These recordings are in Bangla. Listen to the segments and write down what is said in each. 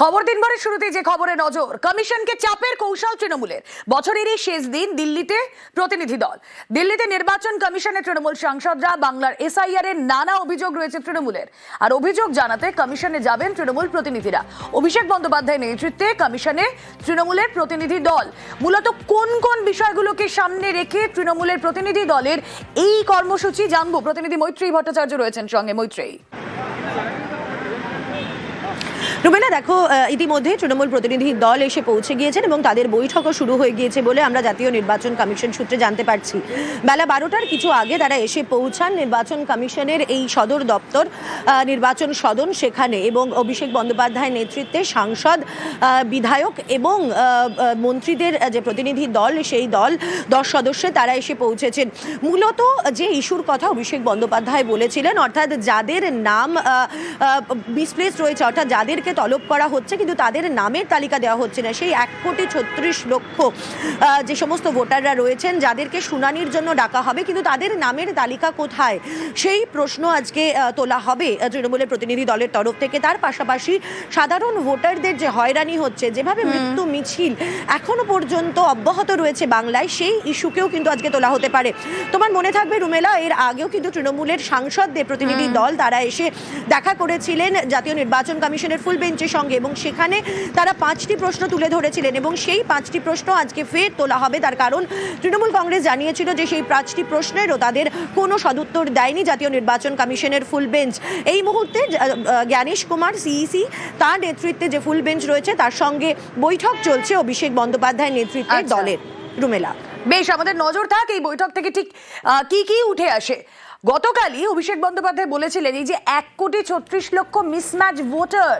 খবর দিনভরের শুরুতে যে খবরে নজর, কমিশনকে চাপের কৌশল তৃণমূলের। বছরের এই শেষ দিন দিল্লিতে প্রতিনিধি দল। দিল্লিতে নির্বাচন কমিশনের তৃণমূল সাংসদরা, বাংলার এসআইআর এর নানা অভিযোগ রয়েছে তৃণমূলের। আর অভিযোগ জানাতে কমিশনে যাবেন তৃণমূল প্রতিনিধিরা। অভিষেক বন্দ্যোপাধ্যায়ের নেতৃত্বে কমিশনে তৃণমূলের প্রতিনিধি দল। মূলত কোন কোন বিষয়গুলোকে সামনে রেখে তৃণমূলের প্রতিনিধি দলের এই কর্মসূচি জানব? প্রতিনিধি মৈত্রী ভট্টাচার্য রয়েছেন সঙ্গে মৈত্রেয়ী। রুমেলা দেখো ইতিমধ্যে তৃণমূল প্রতিনিধি দল এসে পৌঁছে গিয়েছেন এবং তাদের বৈঠকও শুরু হয়ে গিয়েছে বলে আমরা জাতীয় নির্বাচন কমিশন সূত্রে জানতে পারছি। বেলা বারোটার কিছু আগে তারা এসে পৌঁছান নির্বাচন কমিশনের এই সদর দপ্তর নির্বাচন সদন সেখানে এবং অভিষেক বন্দ্যোপাধ্যায়ের নেতৃত্বে সাংসদ বিধায়ক এবং মন্ত্রীদের যে প্রতিনিধি দল, সেই দল দশ সদস্যে তারা এসে পৌঁছেছেন। মূলত যে ইস্যুর কথা অভিষেক বন্দ্যোপাধ্যায় বলেছিলেন, অর্থাৎ যাদের নাম মিসপ্লেস রয়েছে, অর্থাৎ যাদেরকে তলব করা হচ্ছে কিন্তু তাদের নামের তালিকা দেওয়া হচ্ছে না। সেই এক কোটি ছত্রিশ লক্ষ যে সমস্ত ভোটাররা রয়েছেন যাদেরকে শুনানির জন্য ডাকা হবে কিন্তু তাদের নামের তালিকা কোথায়? সেই প্রশ্ন আজকে তোলা হবে তৃণমূলের প্রতিনিধি দলের তরফ থেকে। তার পাশাপাশি সাধারণ ভোটারদের যে হয়রানি হচ্ছে যেভাবে মৃত্যু মিছিল এখনও পর্যন্ত অব্যাহত রয়েছে বাংলায় সেই ইস্যুকেও কিন্তু আজকে তোলা হতে পারে। তোমার মনে থাকবে রুমেলা এর আগেও কিন্তু তৃণমূলের সাংসদদের প্রতিনিধি দল তারা এসে দেখা করেছিলেন জাতীয় নির্বাচন কমিশনের ফুল বেঞ্চের সঙ্গে এবং সেখানে তারা পাঁচটি প্রশ্ন তুলে ধরেছিলেন এবং সেই পাঁচটি প্রশ্ন আজকে ফের তোলা হবে। তার কারণ তৃণমূল কংগ্রেস জানিয়েছিল যে সেই পাঁচটি প্রশ্নেরও তাদের কোনো সদুত্তর দেয়নি জাতীয় নির্বাচন কমিশনের ফুল বেঞ্চ। এই মুহূর্তে জ্ঞানেশ কুমার সিইসি তার নেতৃত্বে যে ফুল বেঞ্চ রয়েছে তার সঙ্গে বৈঠক চলছে অভিষেক বন্দ্যোপাধ্যায়ের নেতৃত্বে আচ্ছা। দলের রুমেলা। বেশ আমাদের নজর থাক এই বৈঠক থেকে ঠিক কি কি উঠে আসে। গতকালই অভিষেক বন্দ্যোপাধ্যায় বলেছিলেন এই যে এক কোটি ছত্রিশ লক্ষ মিসম্যাচ ভোটার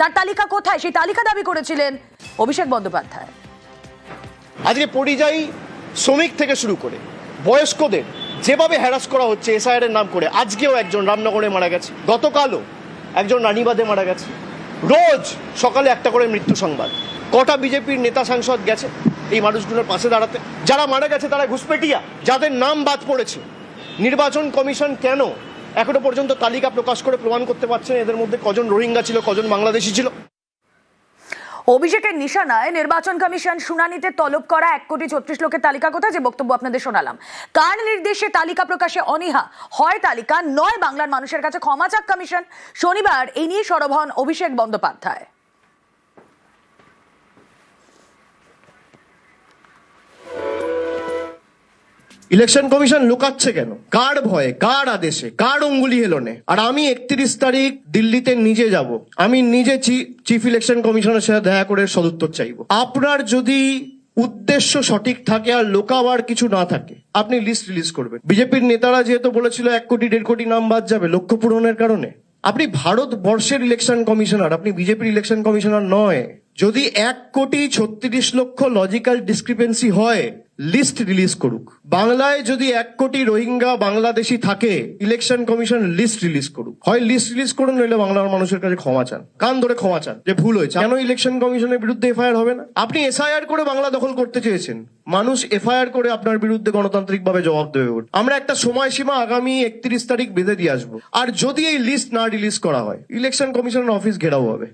তার তালিকা কোথায়? সেই তালিকা দাবি করেছিলেন অভিষেক বন্দ্যোপাধ্যায়। আজকে পরিযায়ী শ্রমিক থেকে শুরু করে বয়স্কদের যেভাবে হ্যারাস করা হচ্ছে এসআইআর এর নাম করে, আজকেও একজন রামনগরে মারা গেছে। গতকালও একজন রানীবাদে মারা গেছে। রোজ সকালে একটা করে মৃত্যু সংবাদ। কটা বিজেপির নেতা সাংসদ গেছে এই মানুষগুলোর পাশে দাঁড়াতে? যারা মারা গেছে তারা ঘুষপেটিয়া, যাদের নাম বাদ পড়েছে। নির্বাচন কমিশন কেন এখনও পর্যন্ত তালিকা প্রকাশ করে প্রমাণ করতে পারছেন এদের মধ্যে কজন রোহিঙ্গা ছিল, কজন বাংলাদেশি ছিল। অভিষেকের নিশানায় নির্বাচন কমিশন শুনানিতে তলব করা এক কোটি ছত্রিশ লোকের তালিকা কোথায়, যে বক্তব্য আপনাদের শোনালাম। কার নির্দেশে তালিকা প্রকাশে অনীহা? হয় তালিকা, নয় বাংলার মানুষের কাছে ক্ষমা চাক কমিশন। শনিবার এই নিয়ে সরব হন অভিষেক বন্দ্যোপাধ্যায়। ইলেকশন কমিশন লুকাচ্ছে কেন? কার ভয়ে? কার আদেশে? কার অঙ্গুলি হেলনে? আর আমি একত্রিশ তারিখ দিল্লিতে নিজে যাব। আমি নিজে চিফ ইলেকশন কমিশনের সাথে দেখা করে সদুত্তর চাইব। আপনার যদি উদ্দেশ্য সঠিক থাকে আর লোকাবার কিছু না থাকে, আপনি লিস্ট রিলিজ করবেন। বিজেপির নেতারা যেহেতু বলেছিল এক কোটি, দেড় কোটি নাম বাদ যাবে, লক্ষ্য পূরণের কারণে। আপনি ভারতবর্ষের ইলেকশন কমিশনার আপনি বিজেপির ইলেকশন কমিশনার নয়। যদি এক কোটি ছত্রিশ লক্ষ লজিক্যাল ডিসক্রিপেন্সি হয় লিস্ট রিলিজ করুক। বাংলায় যদি এক কোটি রোহিঙ্গা বাংলাদেশি থাকে ইলেকশন কমিশন লিস্ট রিলিজ করুক। হয় লিস্ট রিলিজ করুন, নইলে বাংলার মানুষের কাছে ক্ষমা চান। কান ধরে ক্ষমা চান, যে ভুল হয়েছে। কেন ইলেকশন কমিশনের বিরুদ্ধে এফআইআর হবে না? আপনি এসআইআর করে বাংলা দখল করতে চেয়েছেন। মানুষ এফআইআর করে আপনার বিরুদ্ধে গণতান্ত্রিক ভাবে জবাব দেবে। আমরা একটা সময়সীমা আগামী একত্রিশ তারিখ বেঁধে দিয়ে আসব। আর যদি এই লিস্ট না রিলিজ করা হয় ইলেকশন কমিশনের অফিস ঘেরাও হবে।